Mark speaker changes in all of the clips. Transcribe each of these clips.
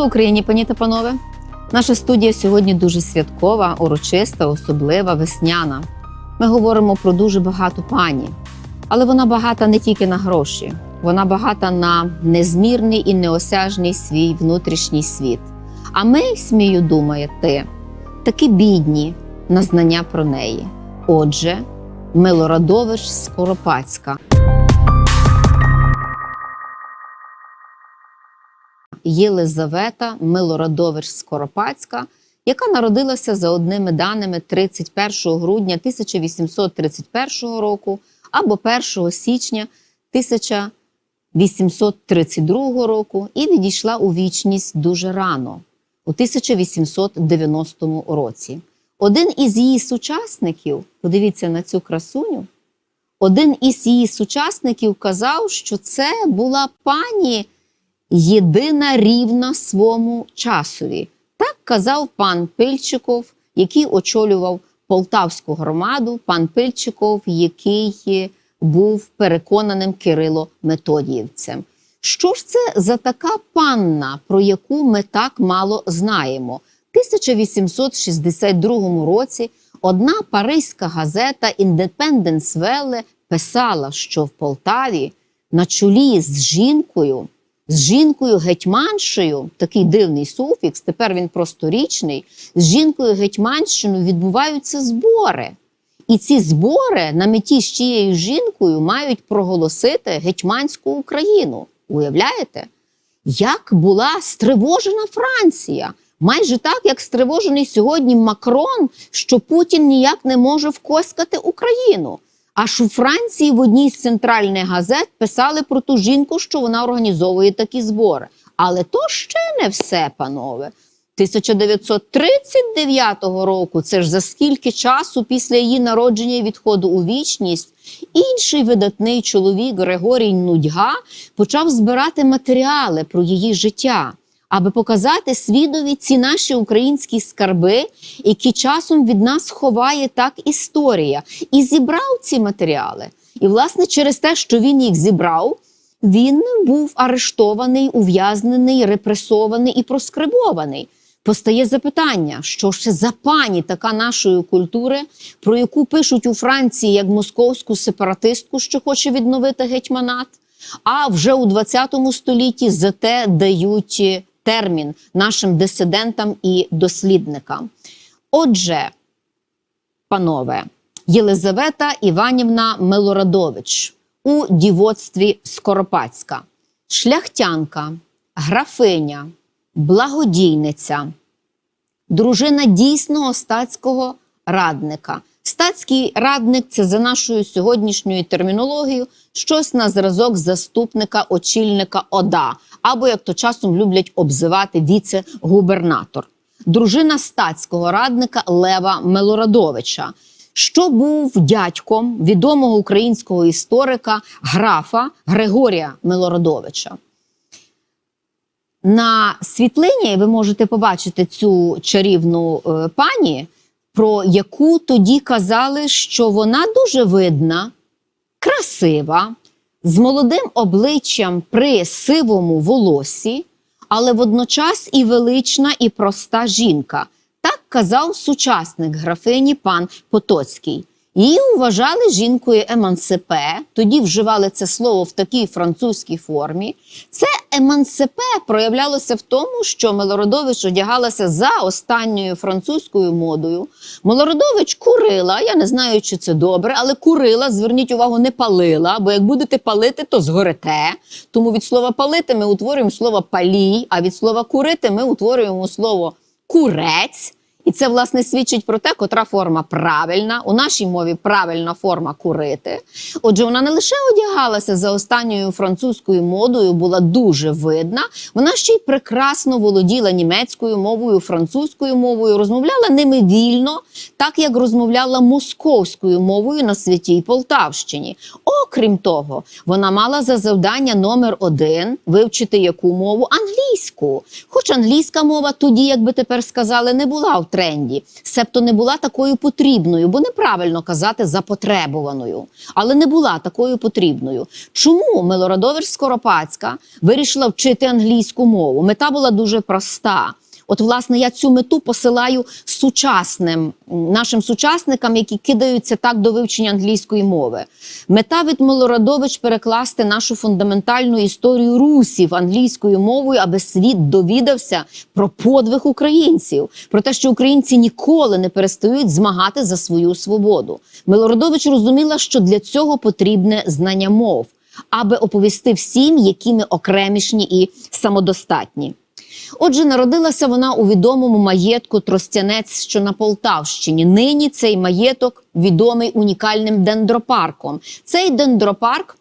Speaker 1: Слава Україні, пані та панове! Наша студія сьогодні дуже святкова, урочиста, особлива, весняна. Ми говоримо про дуже багату пані, але вона багата не тільки на гроші, вона багата на незмірний і неосяжний свій внутрішній світ. А ми, смію думати, такі бідні на знання про неї. Отже, Милорадович Скоропадська. Єлизавета Милорадович Скоропадська, яка народилася за одними даними 31 грудня 1831 року або 1 січня 1832 року і відійшла у вічність дуже рано, у 1890 році. Один із її сучасників, подивіться на цю красуню, один із її сучасників казав, що це була пані єдина рівна свому часові. Так казав пан Пильчиков, який очолював Полтавську громаду, пан Пильчиков, який був переконаним Кирило Методіївцем. Що ж це за така панна, про яку ми так мало знаємо? В 1862 році одна паризька газета Індепенденс Веле писала, що в Полтаві на чолі з жінкою з жінкою гетьманшею, такий дивний суфікс, тепер він просторічний, з жінкою гетьманщиною відбуваються збори. І ці збори на меті з чиєю жінкою мають проголосити гетьманську Україну. Уявляєте? Як була стривожена Франція? Майже так, як стривожений сьогодні Макрон, що Путін ніяк не може вкоскати Україну. Аж у Франції в одній з центральних газет писали про ту жінку, що вона організовує такі збори. Але то ще не все, панове. 1939 року, це ж за скільки часу після її народження і відходу у вічність, інший видатний чоловік Григорій Нудьга почав збирати матеріали про її життя, аби показати свідові ці наші українські скарби, які часом від нас ховає так історія, і зібрав ці матеріали. І, власне, через те, що він їх зібрав, він був арештований, ув'язнений, репресований і проскрибований. Постає запитання, що ж це за пані така нашої культури, про яку пишуть у Франції як московську сепаратистку, що хоче відновити гетьманат, а вже у 20 столітті за те дають термін нашим дисидентам і дослідникам. Отже, панове, Єлизавета Іванівна Милорадович у дівоцтві Скоропадська, шляхтянка, графиня, благодійниця, дружина дійсного статського радника. Статський радник це за нашою сьогоднішньою термінологією щось на зразок заступника очільника ОДА, або як то часом люблять обзивати віце-губернатор, дружина статського радника Лева Милорадовича, що був дядьком відомого українського історика графа Григорія Милорадовича. На світлині ви можете побачити цю чарівну е, пані, про яку тоді казали, що вона дуже видна, красива, з молодим обличчям при сивому волосі, але водночас і велична, і проста жінка. Так казав сучасник графині пан Потоцький. Її вважали жінкою емансипе, тоді вживали це слово в такій французькій формі. Це емансипе проявлялося в тому, що Милородович одягалася за останньою французькою модою. Милородович курила, я не знаю, чи це добре, але курила, зверніть увагу, не палила, бо як будете палити, то згорите. Тому від слова палити ми утворюємо слово палій, а від слова курити ми утворюємо слово курець. І це, власне, свідчить про те, котра форма правильна. У нашій мові правильна форма курити. Отже, вона не лише одягалася за останньою французькою модою, була дуже видна. Вона ще й прекрасно володіла німецькою мовою, французькою мовою, розмовляла ними вільно, так як розмовляла московською мовою на святій Полтавщині. Окрім того, вона мала за завдання номер один вивчити яку мову англійську. Хоч англійська мова тоді, як би тепер сказали, не була тренді, себто не була такою потрібною, бо неправильно казати запотребуваною, але не була такою потрібною. Чому Милорадович Скоропадська вирішила вчити англійську мову? Мета була дуже проста. От, власне, я цю мету посилаю сучасним нашим сучасникам, які кидаються так до вивчення англійської мови. Мета від Милорадович перекласти нашу фундаментальну історію русів англійською мовою, аби світ довідався про подвиг українців, про те, що українці ніколи не перестають змагати за свою свободу. Милорадович розуміла, що для цього потрібне знання мов, аби оповісти всім, які ми окремішні і самодостатні. Отже, народилася вона у відомому маєтку Тростянець, що на Полтавщині. Нині цей маєток відомий унікальним дендропарком. Цей дендропарк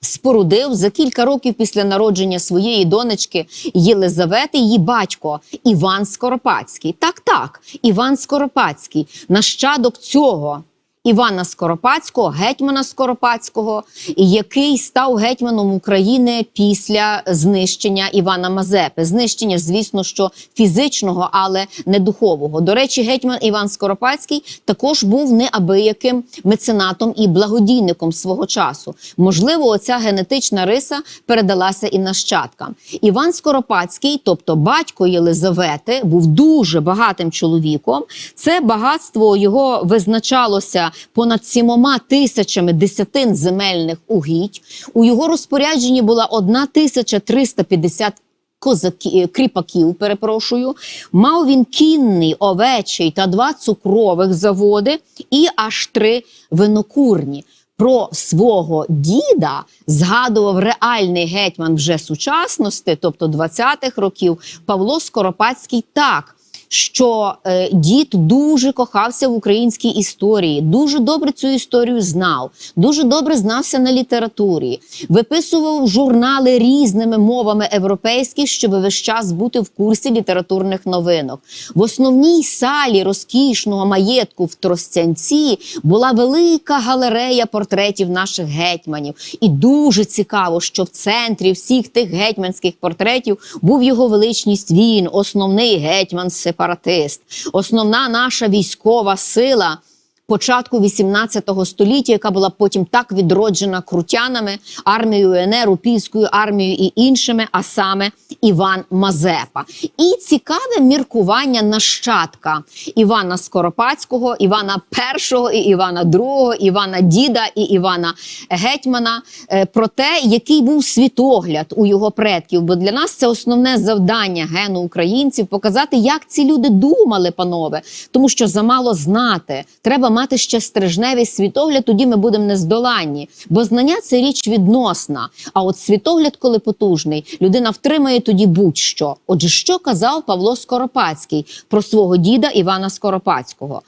Speaker 1: спорудив за кілька років після народження своєї донечки Єлизавети її батько Іван Скоропадський. Так, так, Іван Скоропадський, нащадок цього. Івана Скоропадського, гетьмана Скоропадського, який став гетьманом України після знищення Івана Мазепи. Знищення, звісно, що фізичного, але не духового. До речі, гетьман Іван Скоропадський також був неабияким меценатом і благодійником свого часу. Можливо, оця генетична риса передалася і нащадкам. Іван Скоропадський, тобто батько Єлизавети, був дуже багатим чоловіком. Це багатство його визначалося понад сімома тисячами десятин земельних угідь. У його розпорядженні була 1350 козаків, кріпаків, перепрошую. Мав він кінний, овечий та два цукрових заводи і аж три винокурні. Про свого діда згадував реальний гетьман вже сучасності, тобто 20-х років, Павло Скоропадський так що е, дід дуже кохався в українській історії, дуже добре цю історію знав, дуже добре знався на літературі, виписував журнали різними мовами європейських, щоб весь час бути в курсі літературних новинок. В основній салі розкішного маєтку в Тростянці була велика галерея портретів наших гетьманів. І дуже цікаво, що в центрі всіх тих гетьманських портретів був його величність. Він, основний гетьман сепаратист, основна наша військова сила. Початку 18 століття, яка була потім так відроджена крутянами, армією УНР, Упільською армією і іншими, а саме Іван Мазепа. І цікаве міркування нащадка Івана Скоропадського, Івана І, і Івана II, Івана Діда і Івана Гетьмана е, про те, який був світогляд у його предків. Бо для нас це основне завдання гену українців показати, як ці люди думали, панове, тому що замало знати. Треба мати ще стрижневий світогляд, тоді ми будемо нездоланні. Бо знання це річ відносна. А от світогляд, коли потужний, людина втримає тоді будь-що. Отже, що казав Павло Скоропадський про свого діда Івана Скоропадського?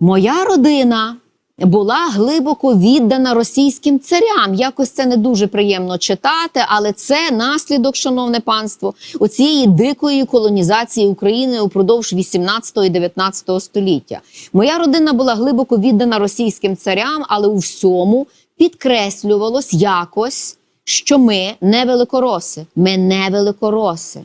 Speaker 1: Моя родина. Була глибоко віддана російським царям. Якось це не дуже приємно читати, але це наслідок, шановне панство, оцієї дикої колонізації України упродовж 18 і 19 століття. Моя родина була глибоко віддана російським царям, але у всьому підкреслювалось якось, що ми не великороси, ми не великороси,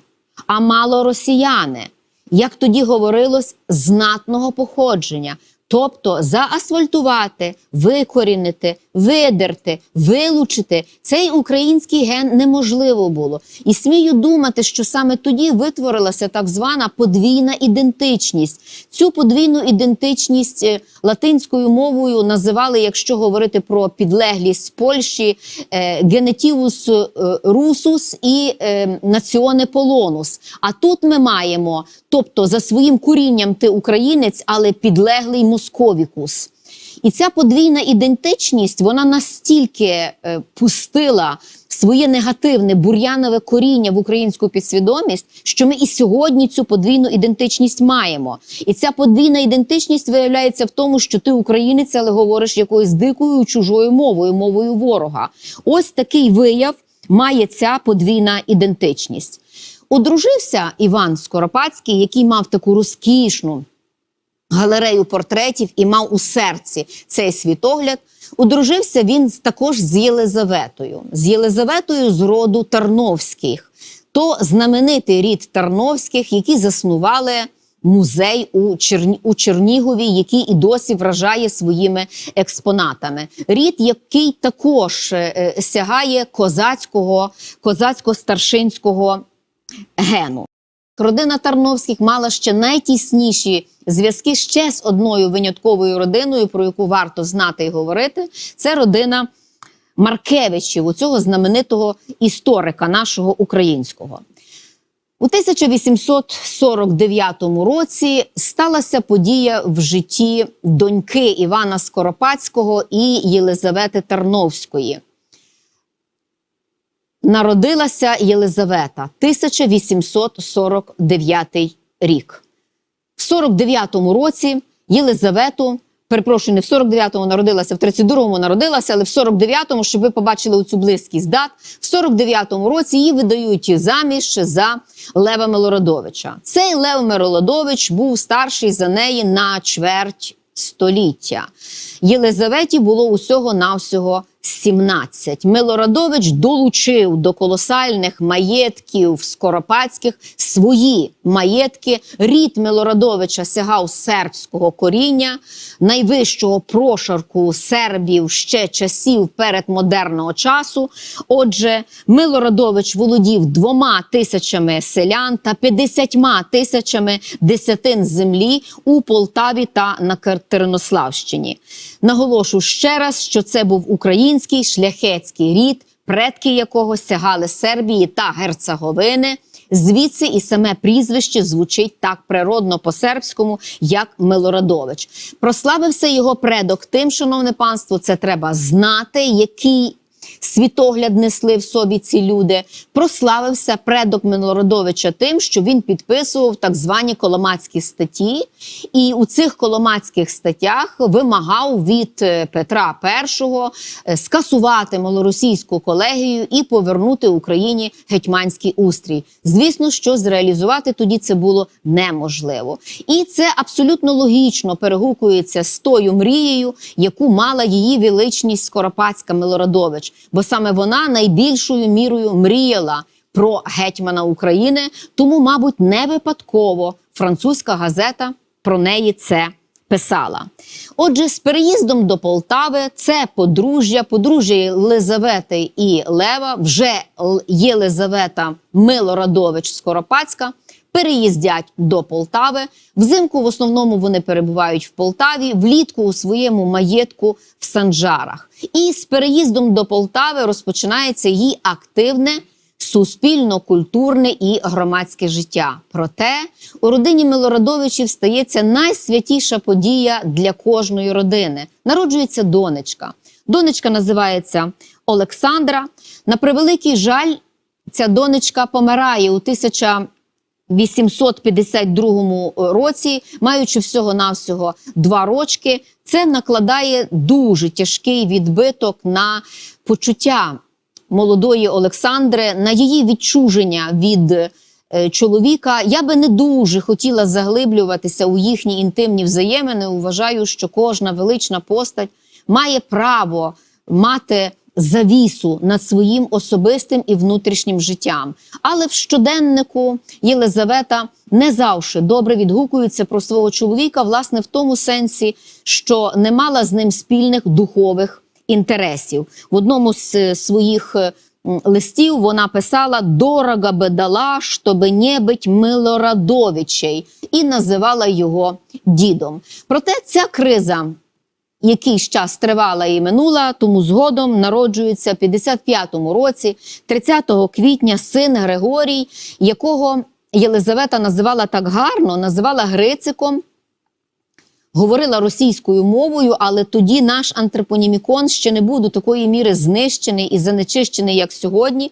Speaker 1: а малоросіяни. Як тоді говорилось, знатного походження. Тобто заасфальтувати, викорінити, видерти, вилучити цей український ген неможливо було. І смію думати, що саме тоді витворилася так звана подвійна ідентичність. Цю подвійну ідентичність е, латинською мовою називали, якщо говорити про підлеглість Польщі, е, генетівус е, русус і націоне полонус. А тут ми маємо, тобто за своїм корінням ти українець, але підлеглий московікус. І ця подвійна ідентичність вона настільки е, пустила своє негативне бур'янове коріння в українську підсвідомість, що ми і сьогодні цю подвійну ідентичність маємо. І ця подвійна ідентичність виявляється в тому, що ти українець, але говориш якоюсь дикою чужою мовою, мовою ворога. Ось такий вияв має ця подвійна ідентичність. Одружився Іван Скоропадський, який мав таку розкішну галерею портретів і мав у серці цей світогляд. Одружився він також з Єлизаветою, з Єлизаветою з роду Тарновських, то знаменитий рід Тарновських, які заснували музей у, Черні... у Чернігові, який і досі вражає своїми експонатами. Рід, який також е, е, сягає козацького, козацько-старшинського гену. Родина Тарновських мала ще найтісніші зв'язки ще з одною винятковою родиною, про яку варто знати і говорити. Це родина Маркевичів, у цього знаменитого історика нашого українського. У 1849 році сталася подія в житті доньки Івана Скоропадського і Єлизавети Тарновської. Народилася Єлизавета 1849 рік. В 49-му році Єлизавету, перепрошую, не в 49-му народилася, в 32-му народилася, але в 49-му, щоб ви побачили цю близькість дат, в 49-му році її видають заміж за Лева Милорадовича. Цей Лев Милорадович був старший за неї на чверть століття. Єлизаветі було усього навсього 17. Милорадович долучив до колосальних маєтків скоропадських свої маєтки. Рід Милорадовича сягав сербського коріння, найвищого прошарку сербів ще часів передмодерного часу. Отже, Милорадович володів двома тисячами селян та 50 тисячами десятин землі у Полтаві та на Катеринославщині. Наголошу ще раз, що це був український шляхетський рід, предки якого сягали Сербії та Герцеговини. Звідси і саме прізвище звучить так природно по-сербському, як Милорадович. Прославився його предок тим, шановне панство, це треба знати, який світогляд несли в собі ці люди. Прославився предок Милорадовича тим, що він підписував так звані коломацькі статті, і у цих коломацьких статтях вимагав від е, Петра І е, скасувати малоросійську колегію і повернути Україні гетьманський устрій. Звісно, що зреалізувати тоді це було неможливо, і це абсолютно логічно перегукується з тою мрією, яку мала її величність Скоропадська Милорадович, бо саме вона найбільшою мірою мріяла про гетьмана України. Тому, мабуть, не випадково французька газета про неї це писала. Отже, з переїздом до Полтави це подружжя, подружжя Єлизавети і Лева, вже Єлизавета Милорадович Скоропадська. Переїздять до Полтави. Взимку в основному вони перебувають в Полтаві, влітку у своєму маєтку в Санжарах. І з переїздом до Полтави розпочинається її активне суспільно-культурне і громадське життя. Проте у родині Милорадовичів стається найсвятіша подія для кожної родини. Народжується донечка. Донечка називається Олександра. На превеликий жаль, ця донечка помирає у 1852 році, маючи всього-навсього два рочки. Це накладає дуже тяжкий відбиток на почуття молодої Олександри, на її відчуження від е, чоловіка. Я би не дуже хотіла заглиблюватися у їхні інтимні взаємини. Вважаю, що кожна велична постать має право мати завісу над своїм особистим і внутрішнім життям. Але в щоденнику Єлизавета не завжди добре відгукується про свого чоловіка, власне, в тому сенсі, що не мала з ним спільних духових інтересів. В одному з е, своїх е, листів вона писала «Дорого би дала, щоби не бить Милорадовичей» і називала його дідом. Проте ця криза якийсь час тривала і минула, тому згодом народжується в 55-му році, 30 квітня, син Григорій, якого Єлизавета називала так гарно, називала Грициком. Говорила російською мовою, але тоді наш антропонімікон ще не був до такої міри знищений і занечищений, як сьогодні.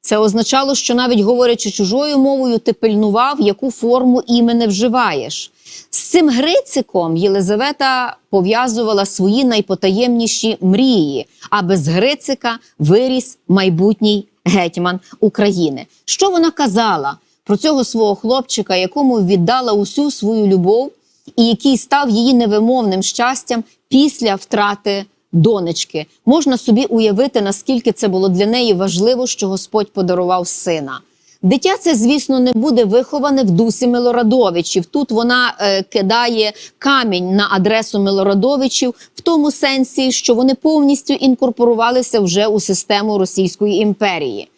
Speaker 1: Це означало, що навіть говорячи чужою мовою, ти пильнував, яку форму імени вживаєш. З цим Грициком Єлизавета пов'язувала свої найпотаємніші мрії, а без Грицика виріс майбутній гетьман України. Що вона казала про цього свого хлопчика, якому віддала усю свою любов, і який став її невимовним щастям після втрати донечки? Можна собі уявити, наскільки це було для неї важливо, що Господь подарував сина. Дитя це, звісно, не буде виховане в дусі Милорадовичів. Тут вона е, кидає камінь на адресу Милорадовичів в тому сенсі, що вони повністю інкорпорувалися вже у систему Російської імперії.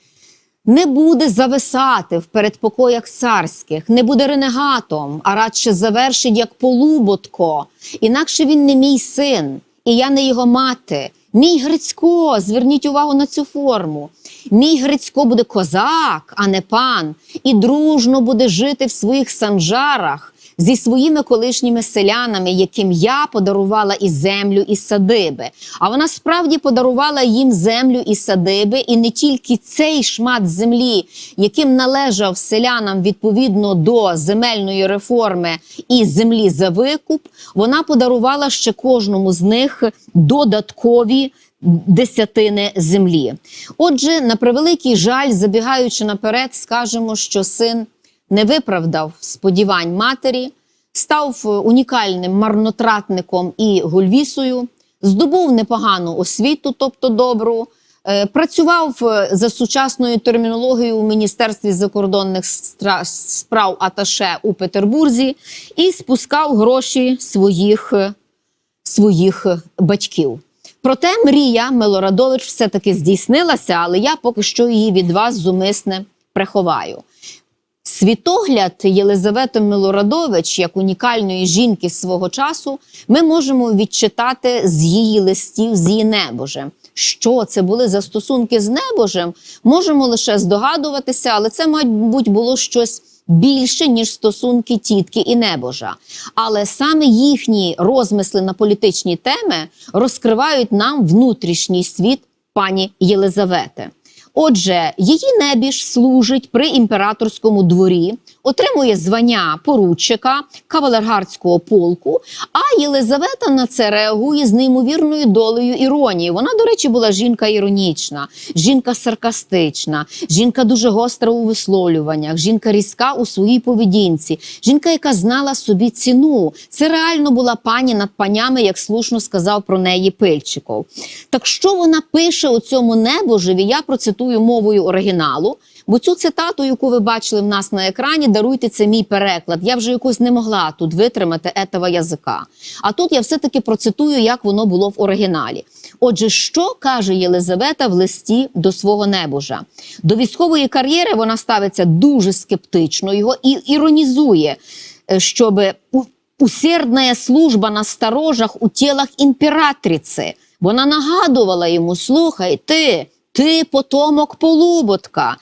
Speaker 1: Не буде зависати в передпокоях царських, не буде ренегатом, а радше завершить як полуботко. Інакше він не мій син, і я не його мати. Мій Грицько, зверніть увагу на цю форму. Мій Грицько буде козак, а не пан, і дружно буде жити в своїх санжарах зі своїми колишніми селянами, яким я подарувала і землю, і садиби. А вона справді подарувала їм землю і садиби, і не тільки цей шмат землі, яким належав селянам відповідно до земельної реформи і землі за викуп, вона подарувала ще кожному з них додаткові. Десятини землі. Отже, на превеликий жаль, забігаючи наперед, скажемо, що син не виправдав сподівань матері, став е, унікальним марнотратником і гульвісою, здобув непогану освіту, тобто добру, е, працював е, за сучасною термінологією у Міністерстві закордонних справ Аташе у Петербурзі і спускав гроші своїх, своїх батьків. Проте мрія Милорадович все-таки здійснилася, але я поки що її від вас зумисне приховаю. Світогляд Єлизавети Милорадович, як унікальної жінки свого часу, ми можемо відчитати з її листів, з її небожем. Що це були за стосунки з небожем, можемо лише здогадуватися, але це, мабуть, було щось більше, ніж стосунки тітки і небожа. Але саме їхні розмисли на політичні теми розкривають нам внутрішній світ пані Єлизавети. Отже, її небіж служить при імператорському дворі, отримує звання поручика кавалергардського полку. А Єлизавета на це реагує з неймовірною долею іронії. Вона, до речі, була жінка іронічна, жінка саркастична, жінка дуже гостра у висловлюваннях, жінка різка у своїй поведінці, жінка, яка знала собі ціну. Це реально була пані над панями, як слушно сказав про неї Пильчиков. Так що вона пише у цьому небожеві? Я процитую мовою оригіналу. Бо цю цитату, яку ви бачили в нас на екрані, даруйте це мій переклад. Я вже якось не могла тут витримати етого язика. А тут я все-таки процитую, як воно було в оригіналі. Отже, що каже Єлизавета в листі до свого небожа? До військової кар'єри вона ставиться дуже скептично, його і іронізує, е, щоб у- усердная служба на сторожах у тілах імператриці. Вона нагадувала йому: слухай, ти, ти потомок полуботка.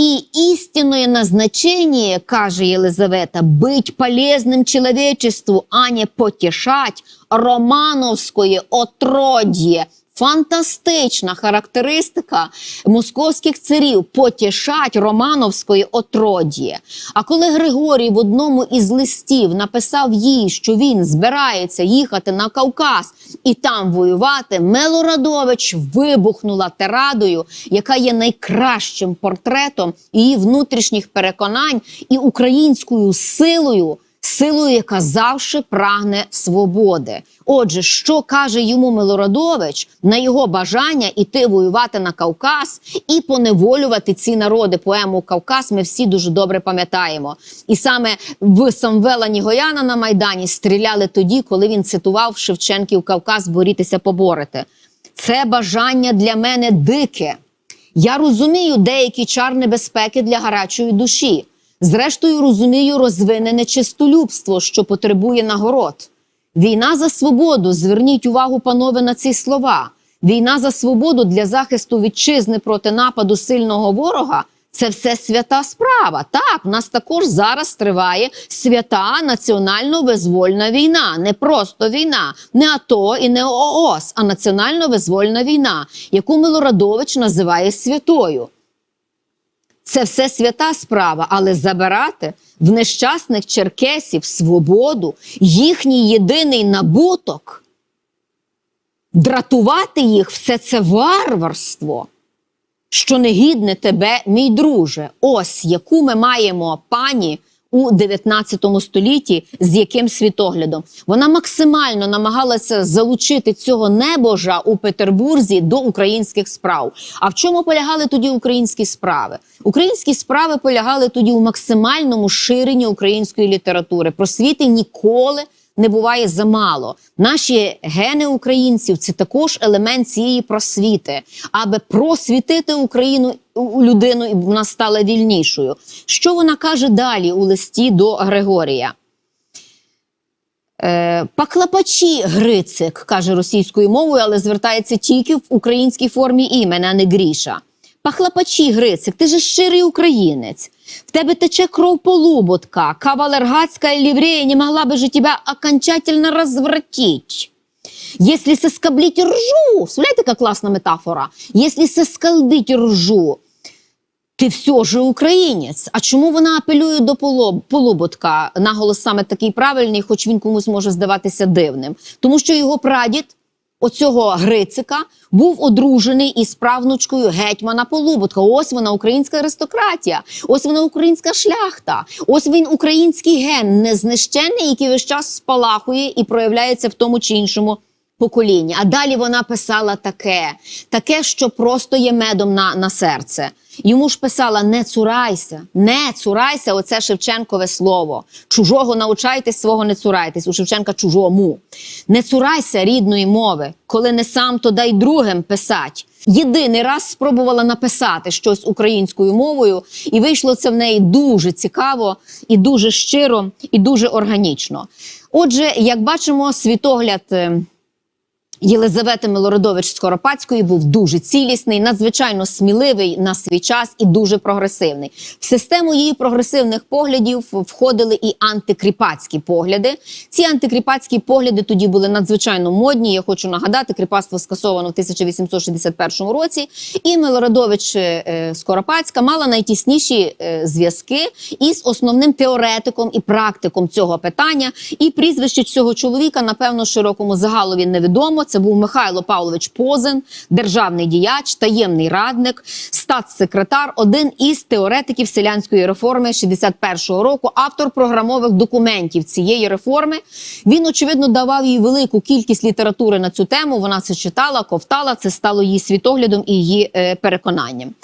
Speaker 1: И истинное назначение, каже Елизавета, быть полезным человечеству, а не потешать романовское отродье. Фантастична характеристика московських царів потішать романовської отродє. А коли Григорій в одному із листів написав їй, що він збирається їхати на Кавказ і там воювати, Мелорадович вибухнула тирадою, яка є найкращим портретом її внутрішніх переконань і українською силою. Силою, яка завжди прагне свободи. Отже, що каже йому Милорадович на його бажання іти воювати на Кавказ і поневолювати ці народи? Поему Кавказ ми всі дуже добре пам'ятаємо. І саме в Самвела Нігояна на Майдані стріляли тоді, коли він цитував Шевченків Кавказ борітися поборити. Це бажання для мене дике. Я розумію деякі чар небезпеки для гарячої душі. Зрештою, розумію розвинене чистолюбство, що потребує нагород. Війна за свободу. Зверніть увагу, панове, на ці слова. Війна за свободу для захисту вітчизни проти нападу сильного ворога. Це все свята справа. Так, в нас також зараз триває свята національно-визвольна війна. Не просто війна, не АТО і не ООС, а національно-визвольна війна, яку Милорадович називає святою. Це все свята справа, але забирати в нещасних черкесів свободу, їхній єдиний набуток, дратувати їх все це варварство, що не гідне тебе, мій друже. Ось яку ми маємо пані у 19 столітті з яким світоглядом вона максимально намагалася залучити цього небожа у Петербурзі до українських справ. А в чому полягали тоді українські справи? Українські справи полягали тоді у максимальному ширенні української літератури. Просвіти ніколи не буває замало. Наші гени українців це також елемент цієї просвіти, аби просвітити Україну людину, і вона стала вільнішою. Що вона каже далі у листі до Григорія? Е, Паклапачі Грицик каже російською мовою, але звертається тільки в українській формі імені, а не Гріша. Пахлапачі Грицик, ти же щирий українець. В тебе тече кров полуботка. Кавалергатська ліврея не могла бы же тебя окончательно развратить. Если соскоблить ржу, вспоминаете, как классная метафора? Если сосколбить ржу, ти все же українець. А чому вона апелює до полуботка? Наголос саме такий правильний, хоч він комусь може здаватися дивним. Тому що його прадід, оцього Грицика, був одружений із правнучкою гетьмана Полуботка. Ось вона українська аристократія, ось вона українська шляхта, ось він український ген, незнищенний, який весь час спалахує і проявляється в тому чи іншому поколінні. А далі вона писала таке, таке, що просто є медом на, на серце. Йому ж писала: не цурайся, не цурайся, оце Шевченкове слово. Чужого научайтесь, свого не цурайтесь. У Шевченка чужому. Не цурайся рідної мови, коли не сам, то дай другим писать. Єдиний раз спробувала написати щось українською мовою, і вийшло це в неї дуже цікаво, і дуже щиро, і дуже органічно. Отже, як бачимо, світогляд. Єлизавети Милородович Скоропадської був дуже цілісний, надзвичайно сміливий на свій час і дуже прогресивний. В систему її прогресивних поглядів входили і антикріпацькі погляди. Ці антикріпацькі погляди тоді були надзвичайно модні. Я хочу нагадати, кріпацтво скасовано в 1861 році. І Милородович е, Скоропадська мала найтісніші е, зв'язки із основним теоретиком і практиком цього питання. І прізвище цього чоловіка, напевно, широкому загалові невідомо. Це був Михайло Павлович Позин, державний діяч, таємний радник, статс-секретар, один із теоретиків селянської реформи 61-го року, автор програмових документів цієї реформи. Він, очевидно, давав їй велику кількість літератури на цю тему. Вона це читала, ковтала. Це стало її світоглядом і її е, переконанням.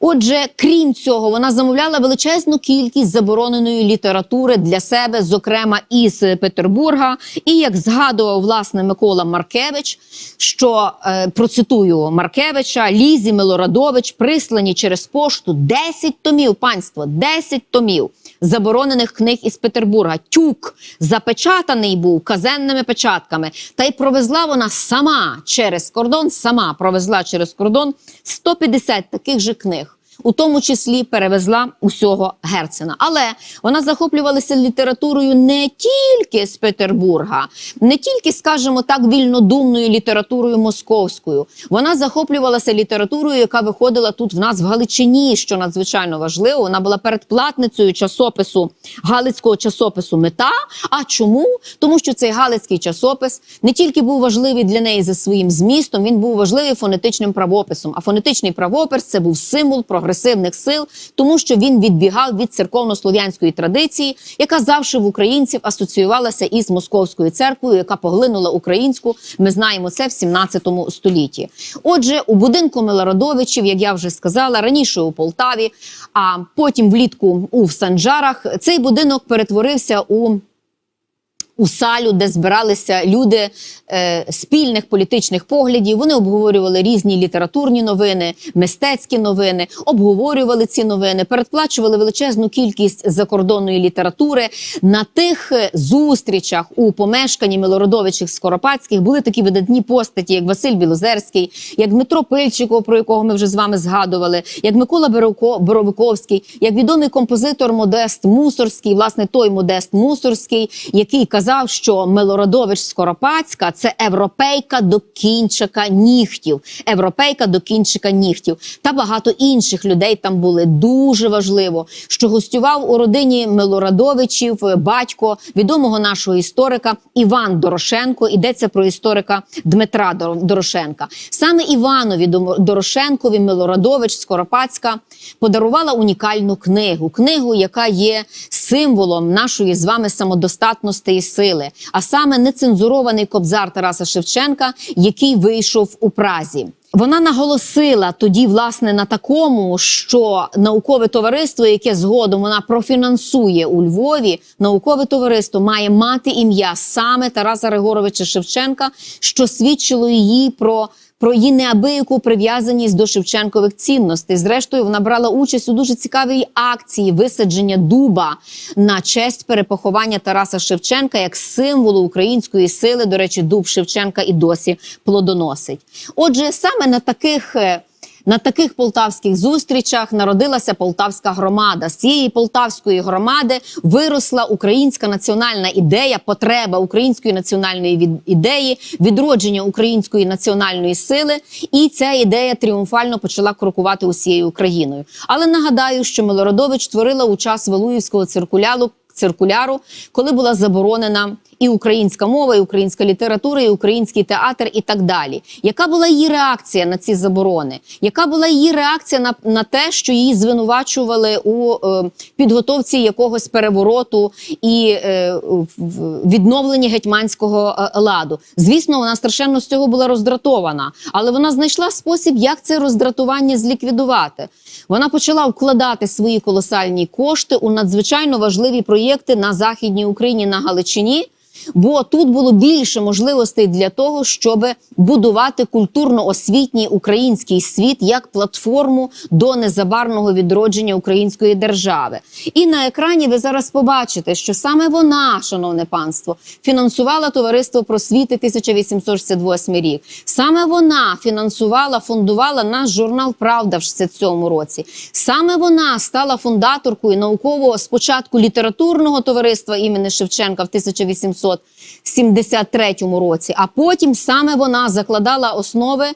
Speaker 1: Отже, крім цього, вона замовляла величезну кількість забороненої літератури для себе, зокрема із Петербурга. І як згадував власне Микола Маркевич, що е, процитую Маркевича, Лізі Милорадович прислані через пошту 10 томів, панство, 10 томів заборонених книг із Петербурга. Тюк запечатаний був казенними печатками. Та й провезла вона сама через кордон, сама провезла через кордон 150 таких же книг. У тому числі перевезла усього Герцена. Але вона захоплювалася літературою не тільки з Петербурга, не тільки, скажімо так, вільнодумною літературою московською. Вона захоплювалася літературою, яка виходила тут в нас в Галичині, що надзвичайно важливо. Вона була передплатницею часопису Галицького часопису Мета. А чому? Тому що цей Галицький часопис не тільки був важливий для неї за своїм змістом, він був важливий фонетичним правописом. А фонетичний правопис це був символ прогресивних сил, тому що він відбігав від церковно-слов'янської традиції, яка завжди в українців асоціювалася із московською церквою, яка поглинула українську. Ми знаємо це в 17 столітті. Отже, у будинку Милородовичів, як я вже сказала, раніше у Полтаві, а потім влітку у Санджарах, цей будинок перетворився у у салю, де збиралися люди е, спільних політичних поглядів. Вони обговорювали різні літературні новини, мистецькі новини, обговорювали ці новини, передплачували величезну кількість закордонної літератури. На тих е, зустрічах у помешканні Милородовичів Скоропадських були такі видатні постаті, як Василь Білозерський, як Дмитро Пильчиков, про якого ми вже з вами згадували, як Микола Боровиковський, як відомий композитор Модест Мусорський, власне, той Модест Мусорський, який казав. Сказав, що Милорадович Скоропадська це європейка до кінчика нігтів. Європейка до кінчика нігтів. Та багато інших людей там були. Дуже важливо, що гостював у родині Милорадовичів батько відомого нашого історика Іван Дорошенко. Йдеться про історика Дмитра Дорошенка. Саме Іванові Дорошенкові Милорадович Скоропадська подарувала унікальну книгу. Книгу, яка є символом нашої з вами самодостатності і сили, а саме нецензурований кобзар Тараса Шевченка, який вийшов у Празі. Вона наголосила тоді, власне, на такому, що наукове товариство, яке згодом вона профінансує у Львові, наукове товариство має мати ім'я саме Тараса Григоровича Шевченка, що свідчило її про. Про її неабияку прив'язаність до Шевченкових цінностей. Зрештою, вона брала участь у дуже цікавій акції висадження дуба на честь перепоховання Тараса Шевченка як символу української сили. До речі, дуб Шевченка і досі плодоносить. Отже, саме на таких. На таких полтавських зустрічах народилася полтавська громада. З цієї полтавської громади виросла українська національна ідея, потреба української національної від- ідеї, відродження української національної сили. І ця ідея тріумфально почала крокувати усією Україною. Але нагадаю, що Милородович творила у час Валуївського циркуляру, коли була заборонена і українська мова, і українська література, і український театр, і так далі. Яка була її реакція на ці заборони? Яка була її реакція на, на те, що її звинувачували у е, підготовці якогось перевороту і е, в- відновленні гетьманського е, ладу? Звісно, вона страшенно з цього була роздратована, але вона знайшла спосіб, як це роздратування зліквідувати. Вона почала вкладати свої колосальні кошти у надзвичайно важливі проєкти на західній Україні на Галичині. Бо тут було більше можливостей для того, щоб будувати культурно-освітній український світ як платформу до незабарного відродження української держави. І на екрані ви зараз побачите, що саме вона, шановне панство, фінансувала товариство просвіти 1868 рік. Саме вона фінансувала, фондувала наш журнал Правда в 67 році. Саме вона стала фундаторкою наукового спочатку літературного товариства імені Шевченка в 1873 році, а потім саме вона закладала основи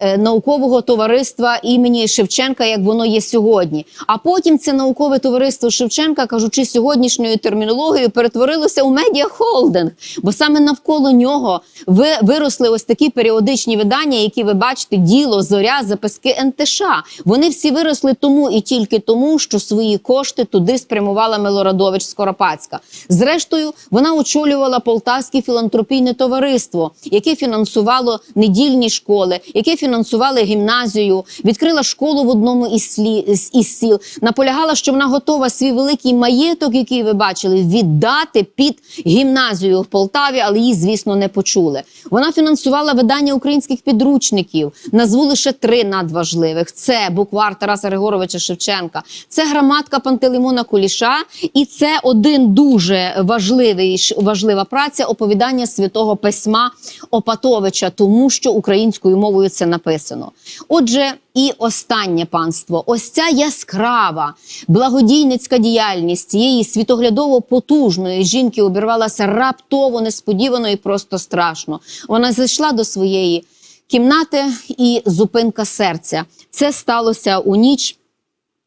Speaker 1: е, наукового товариства імені Шевченка, як воно є сьогодні. А потім це наукове товариство Шевченка, кажучи сьогоднішньою термінологією, перетворилося у медіахолдинг, бо саме навколо нього ви виросли ось такі періодичні видання, які ви бачите, діло, зоря, записки НТШ. Вони всі виросли тому і тільки тому, що свої кошти туди спрямувала Милорадович Скоропадська. Зрештою, вона очолювала Полтавське філантропійне товариство, яке фінансувало недільні школи, яке фінансувало гімназію, відкрила школу в одному із, слі, із сіл. Наполягала, що вона готова свій великий маєток, який ви бачили, віддати під гімназію в Полтаві, але її, звісно, не почули. Вона фінансувала видання українських підручників. Назву лише три надважливих: це буквар Тараса Григоровича Шевченка, це граматка Пантелеймона Куліша, і це один дуже важливий важлива праця оповідання святого письма Опатовича, тому що українською мовою це написано. Отже, і останнє панство, ось ця яскрава благодійницька діяльність цієї світоглядово потужної жінки обірвалася раптово, несподівано і просто страшно. Вона зайшла до своєї кімнати і зупинка серця. Це сталося у ніч.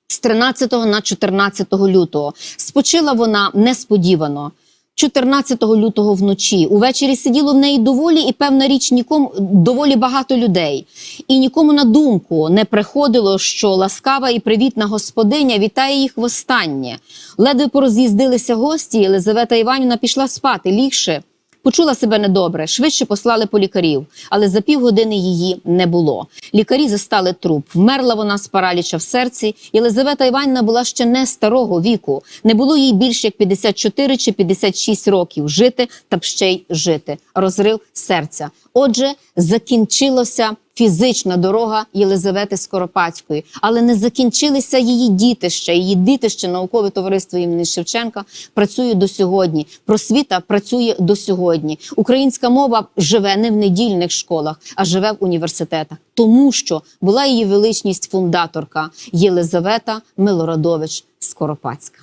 Speaker 1: З 13 на 14 лютого спочила вона несподівано. 14 лютого вночі увечері сиділо в неї доволі і певна річ нікому доволі багато людей. І нікому на думку не приходило, що ласкава і привітна господиня вітає їх востаннє. Ледве пороз'їздилися гості. Єлизавета Іванівна пішла спати лігше. Почула себе недобре, швидше послали по лікарів, але за півгодини її не було. Лікарі застали труп. Вмерла вона з параліча в серці. Єлизавета Іванівна була ще не старого віку. Не було їй більше як 54 чи 56 років жити та б ще й жити. Розрив серця. Отже, закінчилося фізична дорога Єлизавети Скоропадської, але не закінчилися її дітище. Її дітище наукове товариство імені Шевченка працює до сьогодні. Просвіта працює до сьогодні. Українська мова живе не в недільних школах, а живе в університетах, тому що була її величність фундаторка Єлизавета Милорадович Скоропадська.